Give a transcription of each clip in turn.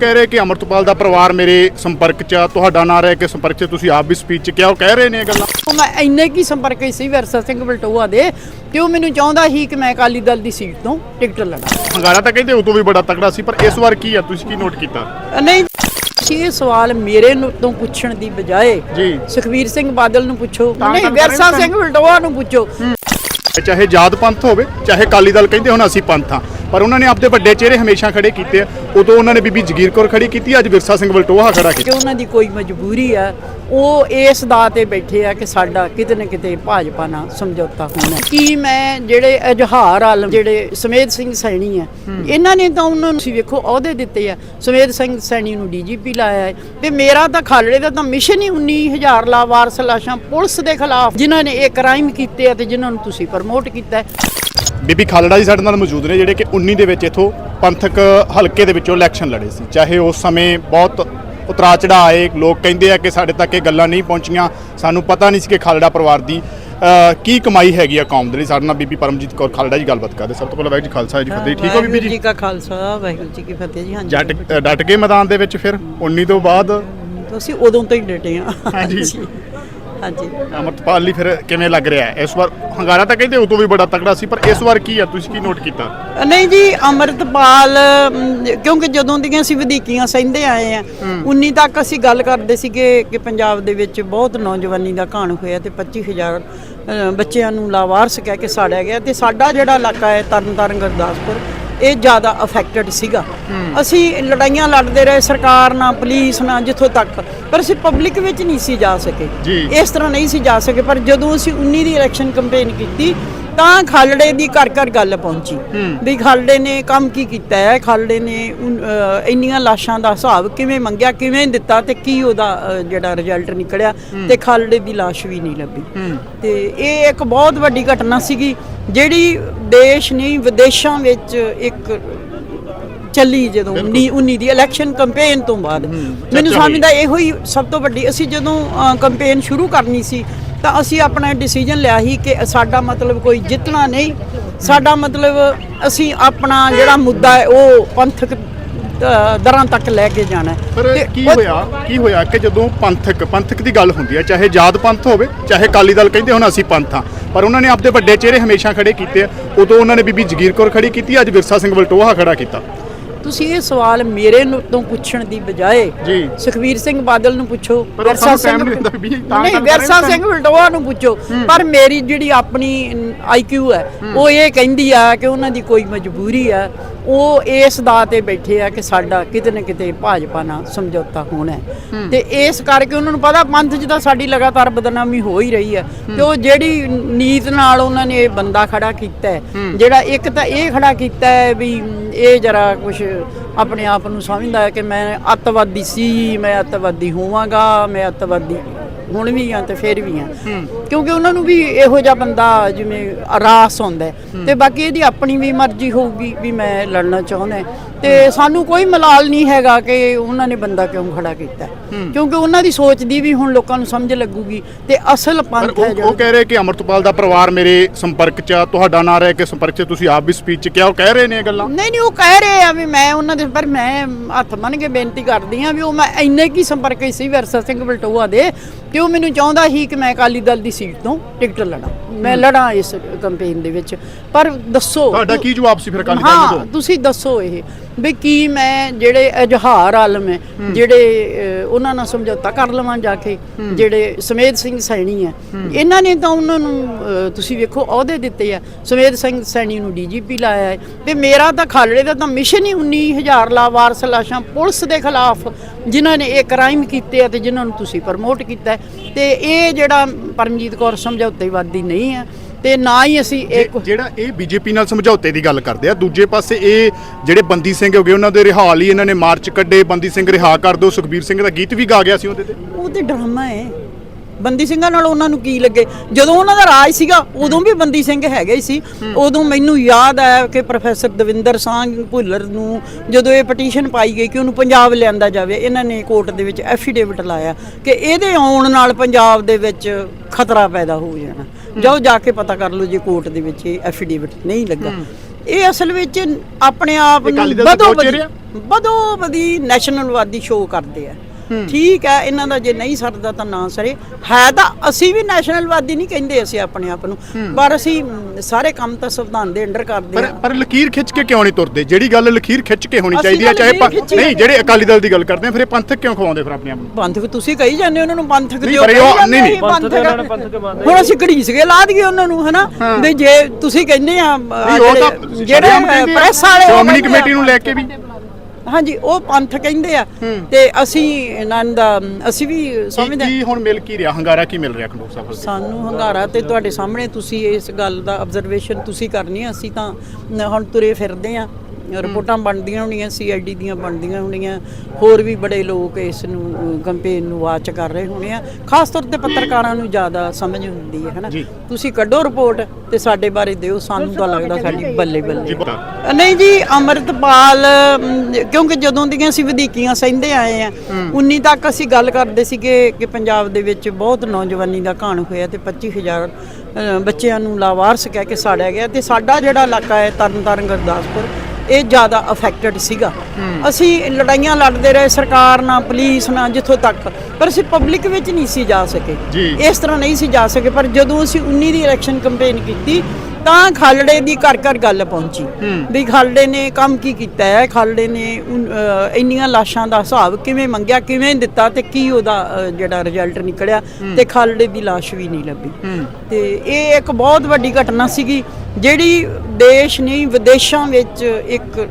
ਕਹਿ ਰਹੇ ਕਿ ਅਮਰਤਪਾਲ ਦਾ ਪਰਿਵਾਰ ਮੇਰੇ ਸੰਪਰਕ 'ਚ ਆ ਤੁਹਾਡਾ ਨਾਂ ਰਹਿ ਕੇ ਸੰਪਰਕ 'ਚ ਤੁਸੀਂ ਆਪ ਵੀ ਸਪੀਚ 'ਚ ਕਿਹਾ ਉਹ ਕਹਿ ਰਹੇ ਨੇ ਇਹ ਗੱਲਾਂ। ਉਹ ਮੈਂ ਇੰਨੇ ਕੀ ਸੰਪਰਕ ਸੀ ਵਿਰਸਾ ਸਿੰਘ ਬਲਟੋਆ ਦੇ ਕਿ ਉਹ ਮੈਨੂੰ ਚਾਹੁੰਦਾ ਸੀ ਕਿ ਮੈਂ ਅਕਾਲੀ ਦਲ ਦੀ ਸੀਟ ਤੋਂ ਟਿਕਟ ਲੜਾਂ ਹੰਗਾਰਾ ਤਾਂ ਕਹਿੰਦੇ ਉਦੋਂ ਵੀ ਬੜਾ ਤਕੜਾ ਸੀ ਪਰ ਇਸ ਵਾਰ ਕੀ ਆ ਤੁਸੀਂ ਕੀ ਨੋਟ ਕੀਤਾ? ਨਹੀਂ ਇਹ ਸਵਾਲ ਮੇਰੇ ਨੂੰ ਤੋਂ ਪੁੱਛਣ ਦੀ ਬਜਾਏ ਜੀ। ਸੁਖਵੀਰ ਸਿੰਘ ਬਾਦਲ ਨੂੰ ਪੁੱਛੋ। ਤਾਂ ਨਹੀਂ ਗੱਲ ਵਿਰਸਾ ਸਿੰਘ ਬਲਟੋਆ ਨੂੰ ਪੁੱਛੋ। ਚਾਹੇ ਜਾਤ ਪੰਥ ਹੋਵੇ ਚਾਹੇ ਅਕਾਲੀ ਦਲ ਕਹਿੰਦੇ ਹੁਣ ਅਸੀਂ ਪੰਥ ਹਾਂ। ਪਰ ਉਹਨਾਂ ਨੇ ਆਪਦੇ ਵੱਡੇ ਚਿਹਰੇ ਹਮੇਸ਼ਾ ਖੜੇ ਕੀਤੇ ਉਦੋਂ ਉਹਨਾਂ ਨੇ ਬੀਬੀ ਜਗੀਰ ਕੌਰ ਖੜੀ ਕੀਤੀ, ਅੱਜ ਵਿਰਸਾ ਸਿੰਘ ਬਲਟੋਹਾ ਖੜਾ ਕਿ ਉਹਨਾਂ ਦੀ ਕੋਈ ਮਜਬੂਰੀ ਆ, ਉਹ ਇਸ ਦਾ ਤੇ ਬੈਠੇ ਆ ਕਿ ਸਾਡਾ ਕਿਤੇ ਨਾ ਕਿਤੇ ਭਾਜਪਾ ਨਾਲ ਸਮਝੌਤਾ ਹੋਣਾ। ਕੀ ਮੈਂ ਜਿਹੜੇ ਅਜਹਾਰ ਆਲਮ, ਜਿਹੜੇ ਸਮੇਧ ਸਿੰਘ ਸੈਣੀ ਆ, ਇਹਨਾਂ ਨੇ ਤਾਂ ਉਹਨਾਂ ਨੂੰ ਤੁਸੀਂ ਵੇਖੋ, ਅਹੁਦੇ ਦਿੱਤੇ ਆ। ਸਮੇਧ ਸਿੰਘ ਸੈਣੀ ਨੂੰ ਡੀਜੀਪੀ ਲਾਇਆ ਹੈ। ਤੇ ਮੇਰਾ ਤਾਂ ਖਾਲੜੇ ਦਾ ਤਾਂ ਮਿਸ਼ਨ ਹੀ 19000 ਲਾਵਾਰਸ ਲਾਸ਼ਾਂ ਪੁਲਿਸ ਦੇ ਖਿਲਾਫ, ਜਿਨ੍ਹਾਂ ਨੇ ਇਹ ਕ੍ਰਾਈਮ ਕੀਤੇ ਆ ਤੇ ਜਿਨ੍ਹਾਂ ਨੂੰ ਤੁਸੀਂ ਪ੍ਰਮੋਟ ਕੀਤਾ ਬੀਬੀ ਖਾਲੜਾ ਜੀ ਸਾਡੇ ਨਾਲ ਮੌਜੂਦ ਨੇ ਜਿਹੜੇ ਕਿ 19 ਦੇ ਵਿੱਚ ਇਥੋਂ ਪੰਥਕ ਹਲਕੇ ਦੇ ਵਿੱਚੋਂ ਇਲੈਕਸ਼ਨ ਲੜੇ ਸੀ। ਚਾਹੇ ਉਸ ਸਮੇਂ ਬਹੁਤ ਉਤਰਾ ਚੜਾ ਆਏ ਲੋਕ ਕਹਿੰਦੇ ਆ ਕਿ ਸਾਡੇ ਤੱਕ ਇਹ ਗੱਲਾਂ ਨਹੀਂ ਪਹੁੰਚੀਆਂ। ਸਾਨੂੰ ਪਤਾ ਨਹੀਂ ਸੀ ਕਿ ਖਾਲੜਾ ਪਰਿਵਾਰ ਦੀ ਕੀ ਕਮਾਈ ਹੈਗੀ ਆ ਕੌਮ ਦੇ ਲਈ। ਸਾਡੇ ਨਾਲ ਬੀਬੀ ਪਰਮਜੀਤ ਕੌਰ ਖਾਲੜਾ ਜੀ ਗੱਲਬਾਤ ਕਰਦੇ ਸਭ ਤੋਂ ਪਹਿਲਾਂ ਵਾਹਿਗੁਰੂ ਜੀ ਖਾਲਸਾ ਜੀ ਫਤਿਹ। ਠੀਕ ਹੋ ਬੀਬੀ ਵਾਹਿਗੁਰੂ ਜੀ ਕਾ ਖਾਲਸਾ ਵਾਹਿਗੁਰੂ ਜੀ ਕੀ ਫਤਿਹ ਜੀ। ਹਾਂਜੀ। ਡਟ ਕੇ ਮੈਦਾਨ ਦੇ ਵਿੱਚ ਫਿਰ 19 ਤੋਂ ਬਾਅਦ? ਅਸੀਂ ਉਦੋਂ ਤੋਂ ਹੀ ਡਟੇ ਆ ਹਾਂਜੀ। ਹਾਂਜੀ। ਅਮਰਤਪਾਲ ਲਈ ਫਿਰ ਕਿਵੇਂ ਲੱਗ ਰਿਹਾ ਹੈ? ਇਸ ਵਾਰ ਹੰਗਾਰਾ ਤਾਂ ਕਹਿੰਦੇ ਉਦੋਂ ਵੀ ਬੜਾ ਤਕੜਾ ਸੀ ਪਰ ਇਸ ਵਾਰ ਕੀ ਆ ਤੁਸੀਂ ਕੀ ਨੋਟ ਕੀਤਾ? ਨਹੀਂ ਜੀ ਅਮਰਤਪਾਲ ਅਮ, ਕਿਉਂਕਿ ਜਦੋਂ ਦੀਆਂ ਅਸੀਂ ਵਧੀਕੀਆਂ ਸਹਿੰਦੇ ਆਏ ਆ 19 ਤੱਕ ਅਸੀਂ ਗੱਲ ਕਰਦੇ ਸੀਗੇ ਕਿ ਪੰਜਾਬ ਦੇ ਵਿੱਚ ਬਹੁਤ ਨੌਜਵਾਨੀ ਦਾ ਘਾਣ ਹੋਇਆ ਤੇ 25000 ਅ, ਬੱਚਿਆਂ ਨੂੰ ਲਾਵਾਰਸ ਕਹਿ ਕੇ ਸਾੜਿਆ ਗਿਆ ਤੇ ਸਾਡਾ ਜਿਹੜਾ ਇਲਾਕਾ ਹੈ ਤਰਨਤਾਰਨ ਗੁਰਦਾਸਪੁਰ ਇਹ ਜ਼ਿਆਦਾ ਅਫੈਕਟਡ ਸੀਗਾ। ਅਸੀਂ ਲੜਾਈਆਂ ਲੜਦੇ ਰਹੇ ਸਰਕਾਰ ਨਾਲ ਪੁਲਿਸ ਨਾਲ ਜਿੱਥੋਂ ਤੱਕ। ਪਰ ਅਸੀਂ ਪਬਲਿਕ ਵਿੱਚ ਨਹੀਂ ਸੀ ਜਾ ਸਕੇ। ਇਸ ਤਰ੍ਹਾਂ ਨਹੀਂ ਸੀ ਜਾ ਸਕੇ ਪਰ ਜਦੋਂ ਅਸੀਂ 19 ਦੀ ਇਲੈਕਸ਼ਨ ਕੈਂਪੇਨ ਕੀਤੀ ਤਾਂ ਖਾਲੜੇ ਦੀ ਘਰ ਘਰ ਗੱਲ ਪਹੁੰਚੀ। ਵੀ ਖਾਲੜੇ ਨੇ ਕੰਮ ਕੀ ਕੀਤਾ ਹੈ? ਖਾਲੜੇ ਨੇ ਇੰਨੀਆਂ ਲਾਸ਼ਾਂ ਦਾ ਹਿਸਾਬ ਕਿਵੇਂ ਮੰਗਿਆ ਕਿਵੇਂ ਦਿੱਤਾ ਤੇ ਕੀ ਉਹਦਾ ਜਿਹੜਾ ਰਿਜ਼ਲਟ ਨਿਕਲਿਆ ਤੇ ਖਾਲੜੇ ਦੀ ਲਾਸ਼ ਵੀ ਨਹੀਂ ਲੱਭੀ। ਤੇ ਇਹ ਇੱਕ ਬਹੁਤ ਵੱਡੀ ਘਟਨਾ ਸੀਗੀ ਜਿਹੜੀ ਦੇਸ਼ ਨਹੀਂ ਵਿਦੇਸ਼ਾਂ ਵਿੱਚ ਇੱਕ ਚੱਲੀ ਜਦੋਂ 19 19 ਦੀ ਇਲੈਕਸ਼ਨ ਕੈਂਪੇਨ ਤੋਂ ਬਾਅਦ। ਮੈਨੂੰ। ਸਮਝਦਾ ਇਹੋ ਹੀ ਸਭ ਤੋਂ ਵੱਡੀ ਅਸੀਂ ਜਦੋਂ ਕੈਂਪੇਨ ਸ਼ੁਰੂ ਕਰਨੀ ਸੀ ਤਾਂ ਅਸੀਂ ਆਪਣਾ ਡਿਸੀਜਨ ਲਿਆ ਸੀ ਕਿ ਸਾਡਾ ਮਤਲਬ ਕੋਈ ਜਿੱਤਣਾ ਨਹੀਂ। ਸਾਡਾ ਮਤਲਬ ਅਸੀਂ ਆਪਣਾ ਜਿਹੜਾ ਮੁੱਦਾ ਹੈ ਉਹ ਪੰਥਕ ਦਰਾਂ ਤੱਕ ਲੈ ਕੇ ਜਾਣਾ। ਪਰ ਕੀ ਹੋਇਆ ਕੀ ਹੋਇਆ ਕਿ ਜਦੋਂ ਪੰਥਕ ਪੰਥਕ ਦੀ ਗੱਲ ਹੁੰਦੀ ਹੈ ਚਾਹੇ ਜਾਤ ਪੰਥ ਹੋਵੇ ਚਾਹੇ ਅਕਾਲੀ ਦਲ ਕਹਿੰਦੇ ਹੁਣ ਅਸੀਂ ਪੰਥ ਹਾਂ ਪਰ ਉਹਨਾਂ ਨੇ ਆਪਦੇ ਵੱਡੇ ਚਿਹਰੇ ਹਮੇਸ਼ਾ ਖੜੇ ਕੀਤੇ ਆ। ਉਦੋਂ ਉਹਨਾਂ ਨੇ ਬੀਬੀ ਜਗੀਰ ਕੌਰ ਖੜੀ ਕੀਤੀ ਅੱਜ ਵਿਰਸਾ ਸਿੰਘ ਬਲਟੋਹਾ ਖੜਾ ਕੀਤਾ। ਤੁਸੀਂ ਇਹ ਸਵਾਲ ਮੇਰੇ ਨੂੰ ਤੋਂ ਪੁੱਛਣ ਦੀ ਬਜਾਏ ਜੀ। ਸੁਖਵੀਰ ਸਿੰਘ ਬਾਦਲ ਨੂੰ ਪੁੱਛੋ ਸਾਨੂੰ time ਨਹੀਂ ਵਿਰਸਾ। ਸਿੰਘ ਬਲਟੋਆ ਨੂੰ ਪੁੱਛੋ। ਪਰ ਮੇਰੀ ਜਿਹੜੀ ਆਪਣੀ ਆਈਕਿਊ ਹੈ ਉਹ ਇਹ ਕਹਿੰਦੀ ਆ ਕਿ ਉਹਨਾਂ ਦੀ ਕੋਈ ਮਜਬੂਰੀ ਆ ਉਹ ਇਸ ਦਾ ਤੇ ਬੈਠੇ ਆ ਕਿ ਸਾਡਾ ਕਿਤੇ ਨਾ ਕਿਤੇ ਭਾਜਪਾ ਨਾਲ ਸਮਝੌਤਾ ਹੋਣਾ ਤੇ ਇਸ ਕਰਕੇ ਉਹਨਾਂ ਨੂੰ ਪਤਾ ਪੰਥ ਤਾਂ ਸਾਡੀ ਲਗਾਤਾਰ ਬਦਨਾਮੀ ਹੋ ਹੀ ਰਹੀ ਹੈ। ਤੇ ਉਹ ਜਿਹੜੀ ਨੀਤ ਨਾਲ ਉਹਨਾਂ ਨੇ ਇਹ ਬੰਦਾ ਖੜਾ ਕੀਤਾ ਜਿਹੜਾ ਇੱਕ ਤਾਂ ਇਹ ਖੜਾ ਕੀਤਾ ਹੈ ਵੀ ਇਹ ਜਰਾ ਕੁਝ ਆਪਣੇ ਆਪ ਨੂੰ ਸਮਝਦਾ ਹੈ ਕਿ ਮੈਂ ਅੱਤਵਾਦੀ ਸੀ ਮੈਂ ਅੱਤਵਾਦੀ ਹੋਵਾਂਗਾ ਮੈਂ ਅੱਤਵਾਦੀ ਹੁਣ ਵੀ ਆ ਤੇ ਫਿਰ ਵੀ ਆ ਕਿਉਂਕਿ ਉਹਨਾਂ ਨੂੰ ਵੀ ਇਹੋ ਜਿਹਾ ਬੰਦਾ ਜਿਵੇਂ ਰਾਸ ਹੁੰਦਾ ਹੈ। ਤੇ ਬਾਕੀ ਇਹਦੀ ਆਪਣੀ ਵੀ ਮਰਜ਼ੀ ਹੋਊਗੀ ਵੀ ਮੈਂ ਲੜਨਾ ਚਾਹੁੰਦਾ ਹੈ। ਤੇ ਸਾਨੂੰ ਕੋਈ ਮਲਾਲ ਨਹੀਂ ਹੈਗਾ ਕਿ ਉਹਨਾਂ ਨੇ ਬੰਦਾ ਕਿਉਂ ਖੜਾ ਕੀਤਾ। ਕਿਉਂਕਿ ਉਹਨਾਂ ਦੀ ਸੋਚ ਦੀ ਵੀ ਹੁਣ ਲੋਕਾਂ ਨੂੰ ਸਮਝ ਲੱਗੂਗੀ ਤੇ ਅਸਲ ਪੰਥ ਹੈ ਉਹ ਕਹਿ ਰਹੇ ਕਿ ਅਮਰਤਪਾਲ ਦਾ ਪਰਿਵਾਰ ਮੇਰੇ ਸੰਪਰਕ 'ਚ ਆ ਤੁਹਾਡਾ ਨਾਂ ਰਹਿ ਕੇ ਸੰਪਰਕ 'ਚ ਤੁਸੀਂ ਆਪ ਵੀ ਸਪੀਚ 'ਚ ਕਿਹਾ ਉਹ ਕਹਿ ਰਹੇ ਨੇ ਇਹ ਗੱਲਾਂ? ਨਹੀਂ ਨਹੀਂ ਉਹ ਕਹਿ ਰਹੇ ਆ ਵੀ ਮੈਂ ਉਹਨਾਂ ਦੇ ਪਰ ਮੈਂ ਹੱਥ ਮੰਨ ਕੇ ਬੇਨਤੀ ਕਰਦੀ ਆ ਵੀ ਉਹ ਮੈਂ ਇੰਨੇ ਕੀ ਸੰਪਰਕ ਸੀ ਵਿਰਸਾ ਸਿੰਘ ਬਲਟੋਆ ਦੇ ਕਿ ਉਹ ਮੈਨੂੰ ਚਾਹੁੰਦਾ ਸੀ ਕਿ ਮੈਂ ਅਕਾਲੀ ਦਲ ਦੀ ਸੀਟ ਤੋਂ ਟਿਕਟ ਲੜਾਂ ਮੈਂ ਲੜਾਂ ਇਸ ਕੈਂਪੇਨ ਦੇ ਵਿੱਚ। ਪਰ ਦੱਸੋ ਤੁਹਾਡਾ ਕੀ ਜਵਾਬ ਸੀ ਫਿਰ ਅਕਾਲੀ ਦਲ ਹਾਂ ਨੂੰ ਤੁਸੀਂ ਦੱਸੋ ਇਹ ਵੀ ਕੀ ਮੈਂ ਜਿਹੜੇ ਅਜਹਾਰ ਆਲਮ ਹੈ ਜਿਹੜੇ ਉਹਨਾਂ ਨਾਲ ਸਮਝੌਤਾ ਕਰ ਲਵਾਂ ਜਾ ਕੇ ਜਿਹੜੇ ਸਮੇਧ ਸਿੰਘ ਸੈਣੀ ਹੈ। ਇਹਨਾਂ ਨੇ ਤਾਂ ਉਹਨਾਂ ਨੂੰ ਤੁਸੀਂ ਵੇਖੋ ਅਹੁਦੇ ਦਿੱਤੇ ਆ। ਸਮੇਧ ਸਿੰਘ ਸੈਣੀ ਨੂੰ ਡੀਜੀਪੀ ਲਾਇਆ ਹੈ। ਤੇ ਮੇਰਾ ਤਾਂ ਖਾਲੜੇ ਦਾ ਤਾਂ ਮਿਸ਼ਨ ਹੀ 19000 ਲਾਵਾਰਸ ਲਾਸ਼ਾਂ ਪੁਲਿਸ ਦੇ ਖਿਲਾਫ ਜਿਨ੍ਹਾਂ ਨੇ ਇਹ ਕ੍ਰਾਈਮ ਕੀਤੇ ਆ ਤੇ ਜਿਨ੍ਹਾਂ ਨੂੰ ਤੁਸੀਂ ਪ੍ਰਮੋਟ ਕੀਤਾ ਹੈ। ਤੇ ਇਹ ਜਿਹੜਾ ਪਰਮਜੀਤ ਕੌਰ ਸਮਝੌਤੇਵਾਦੀ ਨਹੀਂ ਹੈ ਤੇ ਨਾ ਹੀ ਅਸੀਂ ਇੱਕ ਜੇ- ਜਿਹੜਾ ਇਹ ਬੀਜੇਪੀ ਨਾਲ ਸਮਝੌਤੇ ਦੀ ਗੱਲ ਕਰਦੇ ਆ ਦੂਜੇ ਪਾਸੇ ਇਹ ਜਿਹੜੇ ਬੰਦੀ ਸਿੰਘ ਹੋ ਗਏ ਉਹਨਾਂ ਦੇ ਰਿਹਾਅ ਲਈ ਇਹਨਾਂ ਨੇ ਮਾਰਚ ਕੱਢੇ। ਬੰਦੀ ਸਿੰਘ ਰਿਹਾ ਕਰ ਦਿਓ ਸੁਖਬੀਰ ਸਿੰਘ ਦਾ ਗੀਤ ਵੀ ਗਾ ਗਿਆ ਸੀ ਉਹਦੇ ਤੇ। ਉਹ ਤੇ ਡਰਾਮਾ ਹੈ। ਬੰਦੀ ਸਿੰਘਾਂ ਨਾਲ ਉਹਨਾਂ ਨੂੰ ਕੀ ਲੱਗੇ? ਜਦੋਂ ਉਹਨਾਂ ਦਾ ਰਾਜ ਸੀਗਾ ਉਦੋਂ ਵੀ ਬੰਦੀ ਸਿੰਘ ਹੈਗੇ ਹੀ ਸੀ। ਉਦੋਂ ਮੈਨੂੰ ਯਾਦ ਆਇਆ ਕਿ ਪ੍ਰੋਫੈਸਰ ਦਵਿੰਦਰ ਸਾਂਝ ਭੁੱਲਰ ਨੂੰ ਜਦੋਂ ਇਹ ਪਟੀਸ਼ਨ ਪਾਈ ਗਈ ਕਿ ਉਹਨੂੰ ਪੰਜਾਬ ਲਿਆਂਦਾ ਜਾਵੇ ਇਹਨਾਂ ਨੇ ਕੋਰਟ ਦੇ ਵਿੱਚ ਐਫੀਡੇਵਿਟ ਲਾਇਆ ਕਿ ਇਹਦੇ ਆਉਣ ਨਾਲ ਪੰਜਾਬ ਦੇ ਵਿੱਚ ਖਤਰਾ ਪੈਦਾ ਹੋ ਜਾਣਾ। ਜਾਓ ਜਾ ਕੇ ਪਤਾ ਕਰ ਲਓ ਜੇ ਕੋਰਟ ਦੇ ਵਿੱਚ ਇਹ ਐਫੀਡੇਵਿਟ ਨਹੀਂ ਲੱਗਾ। ਇਹ ਅਸਲ ਵਿੱਚ ਆਪਣੇ ਆਪ ਨੂੰ? ਬਦੋ ਬਦੀ ਨੈਸ਼ਨਲਵਾਦੀ ਸ਼ੋਅ ਕਰਦੇ ਆ। ਠੀਕ ਹੈ ਇਹਨਾਂ ਦਾ ਜੇ ਨਹੀਂ ਸਰਦਾ ਤਾਂ ਨਾ ਸਰੇ ਹੈ ਤਾਂ ਅਸੀਂ ਵੀ ਨੈਸ਼ਨਲਵਾਦੀ ਨਹੀਂ ਕਹਿੰਦੇ ਅਸੀਂ ਆਪਣੇ ਆਪ ਨੂੰ। ਪਰ ਅਸੀਂ ਸਾਰੇ ਕੰਮ ਤਾਂ ਸੰਵਿਧਾਨ ਦੇ ਅੰਡਰ ਕਰਦੇ ਪਰ ਆ ਪਰ ਲਕੀਰ ਖਿੱਚ ਕੇ ਕਿਉਂ ਨਹੀਂ ਤੁਰਦੇ? ਜਿਹੜੀ ਗੱਲ ਲਕੀਰ ਖਿੱਚ ਕੇ ਹੋਣੀ ਚਾਹੀਦੀ ਹੈ ਚਾਹੇ ਨਹੀਂ ਹੈ। ਜਿਹੜੇ ਅਕਾਲੀ ਦਲ ਦੀ ਗੱਲ ਕਰਦੇ ਆ ਫਿਰ ਇਹ ਪੰਥਕ ਕਿਉਂ ਖਵਾਉਂਦੇ ਫਿਰ ਆਪਣੇ ਆਪ ਨੂੰ? ਪੰਥਕ ਤੁਸੀਂ ਕਹੀ ਜਾਂਦੇ ਹੋ ਉਹਨਾਂ ਨੂੰ ਪੰਥਕ ਨਹੀਂ, ਦਿਓ ਪਰ ਇਹ ਉਹ- ਨਹੀਂ, ਨਹੀਂ। ਪੰਥਕ ਪੰਥਕ ਉਹਨਾਂ ਨੇ ਪੰਥਕ ਮੰਨਦੇ ਹੁਣ ਅਸੀਂ ਘੜੀਸ ਕੇ ਲਾ ਦਈਏ ਉਹਨਾਂ ਨੂੰ ਹਨਾ? ਵੀ ਜੇ ਤੁਸੀਂ ਕਹਿੰਦੇ ਆ ਨਹੀਂ, ਉਹ ਤਾਂ ਜਿਹੜੇ। ਪ੍ਰੈਸ ਵਾਲੇ ਉਹ ਸ਼੍ਰੋਮਣੀ ਕਹਿੰਦੇ ਆ। ਕਮੇਟੀ ਨੂੰ ਲੈ ਕੇ ਵੀ। ਹਾਂਜੀ ਉਹ ਪੰਥ ਕਹਿੰਦੇ ਆ। ਤੇ ਅਸੀਂ ਇਹਨਾਂ ਦਾ ਅਸੀਂ ਵੀ ਸਮਝਦੇ ਕੀ ਹੁਣ ਮਿਲ ਕੀ ਰਿਹਾ? ਹੰਗਾਰਾ ਕੀ ਮਿਲ ਰਿਹਾ ਖੰਡੂਰ ਸਾਹਿਬ? ਸਾਨੂੰ ਹੰਗਾਰਾ ਤੇ ਤੁਹਾਡੇ ਸਾਹਮਣੇ ਤੁਸੀਂ ਇਸ ਗੱਲ ਦਾ ਆਬਜ਼ਰਵੇਸ਼ਨ ਤੁਸੀਂ ਕਰਨੀ ਆ ਅਸੀਂ ਤਾਂ ਹੁਣ ਤੁਰੇ ਫਿਰਦੇ ਆ। ਰਿਪੋਰਟਾਂ ਬਣਦੀਆਂ ਹੋਣੀਆਂ ਸੀਆਈਡੀ ਦੀਆਂ ਬਣਦੀਆਂ ਹੋਣੀਆਂ ਹੋਰ ਵੀ ਬੜੇ ਲੋਕ ਇਸ ਨੂੰ ਕੰਪੇਨ ਨੂੰ ਵਾਚ ਕਰ ਰਹੇ ਹੋਣੇ ਆ। ਖਾਸ ਤੌਰ ਤੇ ਪੱਤਰਕਾਰਾਂ ਨੂੰ ਜ਼ਿਆਦਾ ਸਮਝ ਹੁੰਦੀ ਹੈ ਹਨਾ। ਤੁਸੀਂ ਕੱਢੋ ਰਿਪੋਰਟ ਤੇ ਸਾਡੇ ਬਾਰੇ ਦਿਓ ਸਾਨੂੰ ਤਾਂ ਲੱਗਦਾ ਸਾਡੀ ਬੱਲੇ ਬੱਲੇ। ਨਹੀਂ ਜੀ ਅਮਰਤਪਾਲ ਅਮ, ਕਿਉਂਕਿ ਜਦੋਂ ਦੀਆਂ ਅਸੀਂ ਵਧੀਕੀਆਂ ਸਹਿੰਦੇ ਆਏ ਆ 19 ਤੱਕ ਅਸੀਂ ਗੱਲ ਕਰਦੇ ਸੀਗੇ ਕਿ ਪੰਜਾਬ ਦੇ ਵਿੱਚ ਬਹੁਤ ਨੌਜਵਾਨੀ ਦਾ ਘਾਣ ਹੋਇਆ ਤੇ 25000 ਅ, ਬੱਚਿਆਂ ਨੂੰ ਲਾਵਾਰਸ ਕਹਿ ਕੇ ਸਾੜਿਆ ਗਿਆ ਤੇ ਸਾਡਾ ਜਿਹੜਾ ਇਲਾਕਾ ਹੈ ਤਰਨਤਾਰਨ ਗੁਰਦਾਸਪੁਰ ਇਹ ਜ਼ਿਆਦਾ ਅਫੈਕਟਡ ਸੀਗਾ। ਅਸੀਂ ਲੜਾਈਆਂ ਲੜਦੇ ਰਹੇ ਸਰਕਾਰ ਨਾਲ ਪੁਲਿਸ ਨਾਲ ਜਿੱਥੋਂ ਤੱਕ। ਪਰ ਅਸੀਂ ਪਬਲਿਕ ਵਿੱਚ ਨਹੀਂ ਸੀ ਜਾ ਸਕੇ। ਇਸ ਤਰ੍ਹਾਂ ਨਹੀਂ ਸੀ ਜਾ ਸਕੇ ਪਰ ਜਦੋਂ ਅਸੀਂ 19 ਦੀ ਇਲੈਕਸ਼ਨ ਕੈਂਪੇਨ ਕੀਤੀ ਤਾਂ ਖਾਲੜੇ ਦੀ ਘਰ ਘਰ ਗੱਲ ਪਹੁੰਚੀ। ਵੀ ਖਾਲੜੇ ਨੇ ਕੰਮ ਕੀ ਕੀਤਾ ਹੈ? ਖਾਲੜੇ ਨੇ ਇੰਨੀਆਂ ਲਾਸ਼ਾਂ ਦਾ ਹਿਸਾਬ ਕਿਵੇਂ ਮੰਗਿਆ ਕਿਵੇਂ ਦਿੱਤਾ ਤੇ ਕੀ ਉਹਦਾ ਜਿਹੜਾ ਰਿਜ਼ਲਟ ਨਿਕਲਿਆ ਤੇ ਖਾਲੜੇ ਦੀ ਲਾਸ਼ ਵੀ ਨਹੀਂ ਲੱਭੀ। ਤੇ ਇਹ ਇੱਕ ਬਹੁਤ ਵੱਡੀ ਘਟਨਾ ਸੀਗੀ ਜਿਹੜੀ ਦੇਸ਼ ਨਹੀਂ ਵਿਦੇਸ਼ਾਂ ਵਿੱਚ ਇੱਕ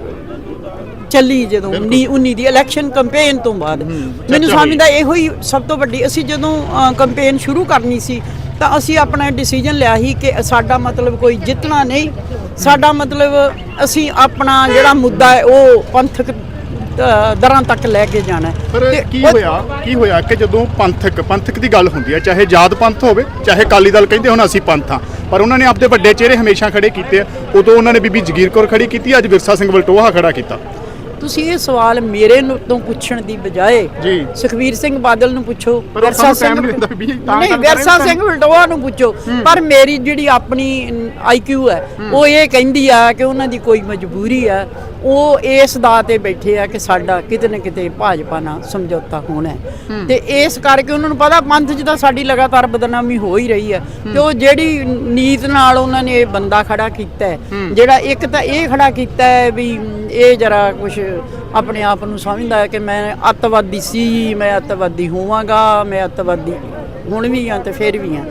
ਚੱਲੀ ਜਦੋਂ 19 19 ਦੀ ਇਲੈਕਸ਼ਨ ਕੈਂਪੇਨ ਤੋਂ ਬਾਅਦ। ਮੈਨੂੰ। ਸਮਝਦਾ ਇਹੋ ਹੀ ਸਭ ਤੋਂ ਵੱਡੀ ਅਸੀਂ ਜਦੋਂ ਕੈਂਪੇਨ ਸ਼ੁਰੂ ਕਰਨੀ ਸੀ ਤਾਂ ਅਸੀਂ ਆਪਣਾ ਡਿਸੀਜਨ ਲਿਆ ਸੀ ਕਿ ਸਾਡਾ ਮਤਲਬ ਕੋਈ ਜਿੱਤਣਾ ਨਹੀਂ। ਸਾਡਾ ਮਤਲਬ ਅਸੀਂ ਆਪਣਾ ਜਿਹੜਾ ਮੁੱਦਾ ਹੈ ਉਹ ਪੰਥਕ ਦਰਾਂ ਤੱਕ ਲੈ ਕੇ ਜਾਣਾ। ਪਰ ਕੀ ਹੋਇਆ ਕੀ ਹੋਇਆ ਕਿ ਜਦੋਂ ਪੰਥਕ ਪੰਥਕ ਦੀ ਗੱਲ ਹੁੰਦੀ ਹੈ ਚਾਹੇ ਜਾਤ ਪੰਥ ਹੋਵੇ ਚਾਹੇ ਅਕਾਲੀ ਦਲ ਕਹਿੰਦੇ ਹੁਣ ਅਸੀਂ ਪੰਥ ਹਾਂ ਪਰ ਉਹਨਾਂ ਨੇ ਆਪਦੇ ਵੱਡੇ ਚਿਹਰੇ ਹਮੇਸ਼ਾ ਖੜੇ ਕੀਤੇ ਆ। ਉਦੋਂ ਉਹਨਾਂ ਨੇ ਬੀਬੀ ਜਗੀਰ ਕੌਰ ਖੜੀ ਕੀਤੀ ਅੱਜ ਵਿਰਸਾ ਸਿੰਘ ਵਲਟੋਹਾ ਖੜਾ ਕੀਤਾ। ਤੁਸੀਂ ਇਹ ਸਵਾਲ ਮੇਰੇ ਨੂੰ ਤੋਂ ਪੁੱਛਣ ਦੀ ਬਜਾਏ ਜੀ। ਸੁਖਵੀਰ ਸਿੰਘ ਬਾਦਲ ਨੂੰ ਪੁੱਛੋ ਸਾਨੂੰ time ਨਹੀਂ ਵਿਰਸਾ। ਸਿੰਘ ਵਲਟੋਆ ਨੂੰ ਪੁੱਛੋ ਪਰ ਮੇਰੀ ਜਿਹੜੀ ਆਪਣੀ ਆਈਕਿਊ ਹੈ ਉਹ ਇਹ ਕਹਿੰਦੀ ਆ ਕਿ ਉਹਨਾਂ ਦੀ ਕੋਈ ਮਜਬੂਰੀ ਆ। ਉਹ ਇਸ ਦਾ ਤੇ ਬੈਠੇ ਆ ਕਿ ਸਾਡਾ ਕਿਤੇ ਨਾ ਕਿਤੇ ਭਾਜਪਾ ਨਾਲ ਸਮਝੌਤਾ ਹੋਣਾ ਹੈ। ਤੇ ਇਸ ਕਰਕੇ ਉਹਨਾਂ ਨੂੰ ਪਤਾ ਪੰਥ 'ਚ ਤਾਂ ਸਾਡੀ ਲਗਾਤਾਰ ਬਦਨਾਮੀ ਹੋ ਹੀ ਰਹੀ ਹੈ। ਤੇ ਉਹ ਜਿਹੜੀ ਨੀਤ ਨਾਲ ਉਹਨਾਂ ਨੇ ਇਹ ਬੰਦਾ ਖੜਾ ਕੀਤਾ ਹੈ। ਜਿਹੜਾ ਇੱਕ ਤਾਂ ਇਹ ਖੜਾ ਕੀਤਾ ਹੈ ਵੀ ਇਹ ਜਰਾ ਕੁਝ ਆਪਣੇ ਆਪ ਨੂੰ ਸਮਝਦਾ ਹੈ ਕਿ ਮੈਂ ਅੱਤਵਾਦੀ ਸੀ ਮੈਂ ਅੱਤਵਾਦੀ ਹੋਵਾਂਗਾ ਮੈਂ ਅੱਤਵਾਦੀ ਹੁਣ ਵੀ ਆ ਤੇ ਫਿਰ ਵੀ ਆ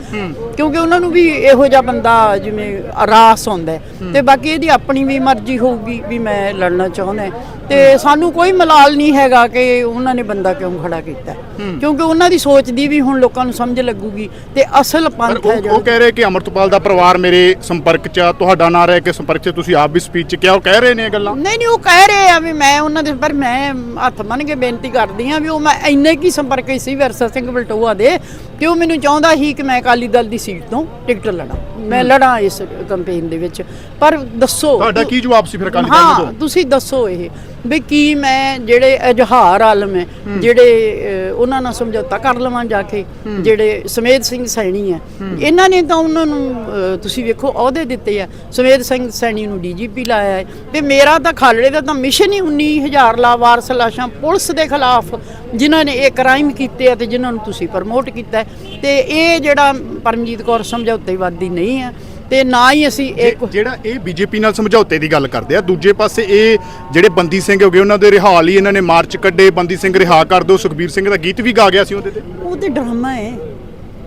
ਕਿਉਂਕਿ ਉਹਨਾਂ ਨੂੰ ਵੀ ਇਹੋ ਜਿਹਾ ਬੰਦਾ ਜਿਵੇਂ ਰਾਸ ਹੁੰਦਾ ਤੇ ਬਾਕੀ ਇਹਦੀ ਆਪਣੀ ਵੀ ਮਰਜ਼ੀ ਹੋਊਗੀ ਵੀ ਮੈਂ ਲੜਨਾ ਚਾਹੁੰਦਾ। ਤੇ ਸਾਨੂੰ ਕੋਈ ਮਲਾਲ ਨਹੀਂ ਹੈਗਾ ਕਿ ਉਹਨਾਂ ਨੇ ਬੰਦਾ ਕਿਉਂ ਖੜਾ ਕੀਤਾ। ਕਿਉਂਕਿ ਉਹਨਾਂ ਦੀ ਸੋਚ ਦੀ ਵੀ ਹੁਣ ਲੋਕਾਂ ਨੂੰ ਸਮਝ ਲੱਗੂਗੀ ਤੇ ਅਸਲ ਪੰਥ ਹੈ ਉਹ ਕਹਿ ਰਹੇ ਕਿ ਅਮਰਤਪਾਲ ਦਾ ਪਰਿਵਾਰ ਮੇਰੇ ਸੰਪਰਕ 'ਚ ਆ ਤੁਹਾਡਾ ਨਾਂ ਰਹਿ ਕੇ ਸੰਪਰਕ 'ਚ ਤੁਸੀਂ ਆਪ ਵੀ ਸਪੀਚ 'ਚ ਕਿਹਾ ਉਹ ਕਹਿ ਰਹੇ ਨੇ ਇਹ ਗੱਲਾਂ? ਨਹੀਂ ਨਹੀਂ ਉਹ ਕਹਿ ਰਹੇ ਆ ਵੀ ਮੈਂ ਉਹਨਾਂ ਦੇ ਪਰ ਮੈਂ ਹੱਥ ਮੰਨ ਕੇ ਬੇਨਤੀ ਕਰਦੀ ਆ ਵੀ ਉਹ ਮੈਂ ਇੰਨੇ ਕੀ ਸੰਪਰਕ ਸੀ ਵਿਰਸਾ ਸਿੰਘ ਬਲਟੋਆ ਦੇ ਕਿ ਉਹ ਮੈਨੂੰ ਚਾਹੁੰਦਾ ਸੀ ਕਿ ਮੈਂ ਅਕਾਲੀ ਦਲ ਦੀ ਸੀਟ ਤੋਂ ਟਿਕਟ ਲੜਾਂ। ਮੈਂ ਲੜਾਂ ਇਸ ਕੈਂਪੇਨ ਦੇ ਵਿੱਚ। ਪਰ ਦੱਸੋ ਤੁਹਾਡਾ ਕੀ ਜਵਾਬ ਸੀ ਫਿਰ ਅਕਾਲੀ ਦਲ ਨੂੰ ਤੁਸੀਂ ਦੱਸੋ ਇਹ। ਵੀ ਕੀ ਮੈਂ ਜਿਹੜੇ ਇਜਹਾਰ ਆਲਮ ਹੈ ਜਿਹੜੇ ਉਹਨਾਂ ਨਾਲ ਸਮਝੌਤਾ ਕਰ ਲਵਾਂ ਜਾ ਕੇ ਜਿਹੜੇ ਸਮੇਧ ਸਿੰਘ ਸੈਣੀ ਹੈ। ਇਹਨਾਂ ਨੇ ਤਾਂ ਉਹਨਾਂ ਨੂੰ ਤੁਸੀਂ ਵੇਖੋ ਅਹੁਦੇ ਦਿੱਤੇ ਆ। ਸਮੇਧ ਸਿੰਘ ਸੈਣੀ ਨੂੰ ਡੀਜੀਪੀ ਲਾਇਆ ਹੈ। ਤੇ ਮੇਰਾ ਤਾਂ ਖਾਲੜੇ ਦਾ ਤਾਂ ਮਿਸ਼ਨ ਹੀ 19000 ਲਾਵਾਰਸ ਲਾਸ਼ਾਂ ਪੁਲਿਸ ਦੇ ਖਿਲਾਫ ਜਿਨ੍ਹਾਂ ਨੇ ਇਹ ਕ੍ਰਾਈਮ ਕੀਤੇ ਆ ਤੇ ਜਿਨ੍ਹਾਂ ਨੂੰ ਤੁਸੀਂ ਪ੍ਰਮੋਟ ਕੀਤਾ। ਤੇ ਇਹ ਜਿਹੜਾ ਪਰਮਜੀਤ ਕੌਰ ਸਮਝੌਤੇਵਾਦੀ ਨਹੀਂ ਹੈ ਤੇ ਨਾ ਹੀ ਅਸੀਂ ਇੱਕ ਜਿਹੜਾ ਇਹ ਬੀਜੇਪੀ ਨਾਲ ਸਮਝੌਤੇ ਦੀ ਗੱਲ ਕਰਦੇ ਆ ਦੂਜੇ ਪਾਸੇ ਇਹ ਜਿਹੜੇ ਬੰਦੀ ਸਿੰਘ ਹੋ ਗਏ ਉਹਨਾਂ ਦੇ ਰਿਹਾਅ ਲਈ ਇਹਨਾਂ ਨੇ ਮਾਰਚ ਕੱਢੇ ਬੰਦੀ ਸਿੰਘ ਰਿਹਾ ਕਰ ਦਿਓ ਸੁਖਬੀਰ ਸਿੰਘ ਦਾ ਗੀਤ ਵੀ ਗਾ ਗਿਆ ਸੀ ਉਹਦੇ ਤੇ। ਉਹ ਤੇ ਡਰਾਮਾ ਹੈ।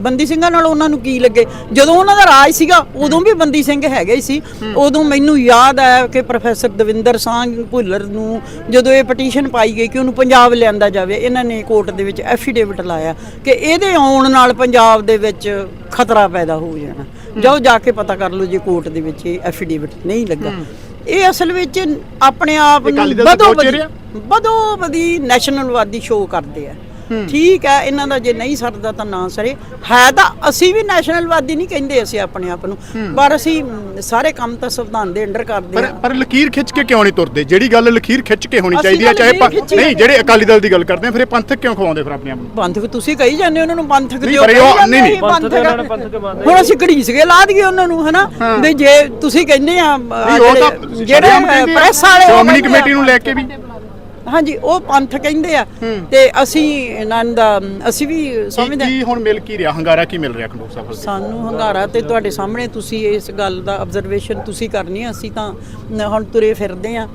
ਬੰਦੀ ਸਿੰਘਾਂ ਨਾਲ ਉਹਨਾਂ ਨੂੰ ਕੀ ਲੱਗੇ? ਜਦੋਂ ਉਹਨਾਂ ਦਾ ਰਾਜ ਸੀਗਾ ਉਦੋਂ ਵੀ ਬੰਦੀ ਸਿੰਘ ਹੈਗੇ ਸੀ। ਉਦੋਂ ਮੈਨੂੰ ਯਾਦ ਹੈ ਕਿ ਪ੍ਰੋਫੈਸਰ ਦਵਿੰਦਰ ਸਿੰਘ ਭੁੱਲਰ ਨੂੰ ਜਦੋਂ ਇਹ ਪਟੀਸ਼ਨ ਪਾਈ ਗਈ ਕਿ ਉਹਨੂੰ ਪੰਜਾਬ ਲਿਆਂਦਾ ਜਾਵੇ ਇਹਨਾਂ ਨੇ ਕੋਰਟ ਦੇ ਵਿੱਚ ਐਫੀਡੇਵਿਟ ਲਾਇਆ ਕਿ ਇਹਦੇ ਆਉਣ ਨਾਲ ਪੰਜਾਬ ਦੇ ਵਿੱਚ ਖਤਰਾ ਪੈਦਾ ਹੋ ਜਾਣਾ। ਜਾਓ ਜਾ ਕੇ ਪਤਾ ਕਰ ਲਓ ਜੇ ਕੋਰਟ ਦੇ ਵਿੱਚ ਇਹ ਐਫੀਡੇਵਿਟ ਨਹੀਂ ਲੱਗਾ। ਇਹ ਅਸਲ ਵਿੱਚ ਆਪਣੇ ਆਪ ਨੂੰ? ਬਦੋ ਬਦੀ ਨੈਸ਼ਨਲਵਾਦੀ ਸ਼ੋਅ ਕਰਦੇ ਆ। ਠੀਕ ਹੈ ਇਹਨਾਂ ਦਾ ਜੇ ਨਹੀਂ ਸਰਦਾ ਤਾਂ ਨਾ ਸਰੇ। ਹੈ ਤਾਂ ਅਸੀਂ ਵੀ ਨੈਸ਼ਨਲਵਾਦੀ ਨਹੀਂ ਕਹਿੰਦੇ ਅਸੀਂ ਆਪਣੇ ਆਪ ਨੂੰ। ਪਰ ਅਸੀਂ ਸਾਰੇ ਕੰਮ ਤਾਂ ਸੰਵਿਧਾਨ ਦੇ ਅੰਡਰ ਕਰਦੇ ਪਰ ਹਾਂ। ਪਰ ਲਕੀਰ ਖਿੱਚ ਕੇ ਕਿਉਂ ਨਹੀਂ ਤੁਰਦੇ? ਜਿਹੜੀ ਗੱਲ ਲਕੀਰ ਖਿੱਚ ਕੇ ਹੋਣੀ ਅਸੀਂ ਚਾਹੀਦੀ ਹੈ ਚਾਹੇ ਲਕੀਰ ਪੰਥ- ਖਿੱਚੀ ਨਹੀਂ। ਜਿਹੜੇ ਅਕਾਲੀ ਦਲ ਦੀ ਗੱਲ ਕਰਦੇ ਆ ਫਿਰ ਇਹ ਪੰਥਕ ਕਿਉਂ ਖਵਾਉਂਦੇ ਫਿਰ ਆਪਣੇ ਆਪ ਨੂੰ? ਪੰਥਕ ਤੁਸੀਂ ਕਹੀ ਜਾਂਦੇ ਹੋ ਉਹਨਾਂ ਨੂੰ ਪੰਥਕ ਨਹੀਂ, ਦਿਓ। ਪਰ ਇਹ ਉਹ- ਨਹੀਂ, ਨਹੀਂ। ਅਸੀਂ ਪੰਥਕ ਉਹਨਾਂ ਨੇ। ਪੰਥਕ ਮੰਨਦੇ ਹੁਣ ਅਸੀਂ ਘੜੀਸ ਕੇ ਲਾ ਦਈਏ ਉਹਨਾਂ ਨੂੰ ਹਨਾ? ਵੀ ਜੇ ਤੁਸੀਂ ਕਹਿੰਦੇ ਆ ਨਹੀਂ ਉਹ ਤਾਂ ਜਿਹੜੇ ਪ੍ਰੈਸ ਵਾਲੇ ਉਹ ਸ਼੍ਰੋਮਣੀ ਕਹਿੰਦੇ ਆ। ਕਮੇਟੀ ਨੂੰ ਲੈ ਕੇ ਵੀ। ਹਾਂਜੀ ਉਹ ਪੰਥ ਕਹਿੰਦੇ ਆ। ਤੇ ਅਸੀਂ ਇਹਨਾਂ ਦਾ ਅਸੀਂ ਵੀ ਸਮਝਦੇ। ਕੀ ਹੁਣ ਮਿਲ ਕੀ ਰਿਹਾ? ਹੰਗਾਰਾ ਕੀ ਮਿਲ ਰਿਹਾ ਖੰਡੂਰ ਸਾਹਿਬ? ਸਾਨੂੰ ਹੰਗਾਰਾ ਤੇ ਤੁਹਾਡੇ ਸਾਹਮਣੇ ਤੁਸੀਂ ਇਸ ਗੱਲ ਦਾ ਆਬਜ਼ਰਵੇਸ਼ਨ ਤੁਸੀਂ ਕਰਨੀ ਆ। ਅਸੀਂ ਤਾਂ ਹੁਣ ਤੁਰੇ ਫਿਰਦੇ ਆ।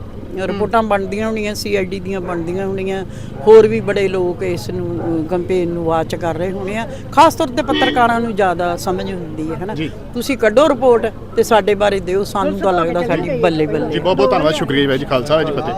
ਰਿਪੋਰਟਾਂ ਬਣਦੀਆਂ ਹੋਣੀਆਂ ਸੀਆਈਡੀ ਦੀਆਂ ਬਣਦੀਆਂ ਹੋਣੀਆਂ। ਹੋਰ ਵੀ ਬੜੇ ਲੋਕ ਇਸ ਨੂੰ ਕੰਪੇਨ ਨੂੰ ਵਾਚ ਕਰ ਰਹੇ ਹੋਣੇ ਆ। ਖਾਸ ਤੌਰ ਤੇ ਪੱਤਰਕਾਰਾਂ ਨੂੰ ਜ਼ਿਆਦਾ ਸਮਝ ਹੁੰਦੀ ਹੈ ਹਨਾ। ਤੁਸੀਂ ਕੱਢੋ ਰਿਪੋਰਟ ਤੇ ਸਾਡੇ ਬਾਰੇ ਦਿਓ। ਸਾਨੂੰ ਤਾਂ ਲੱਗਦਾ ਸਾਡੀ ਬੱਲੇ ਬੱਲੇ। ਜੀ ਬਹੁਤ ਬਹੁਤ ਧੰਨਵਾਦ ਸ਼ੁਕਰੀਆ ਜੀ ਖਾਲਸਾ ਜੀ ਫਤਿਹ।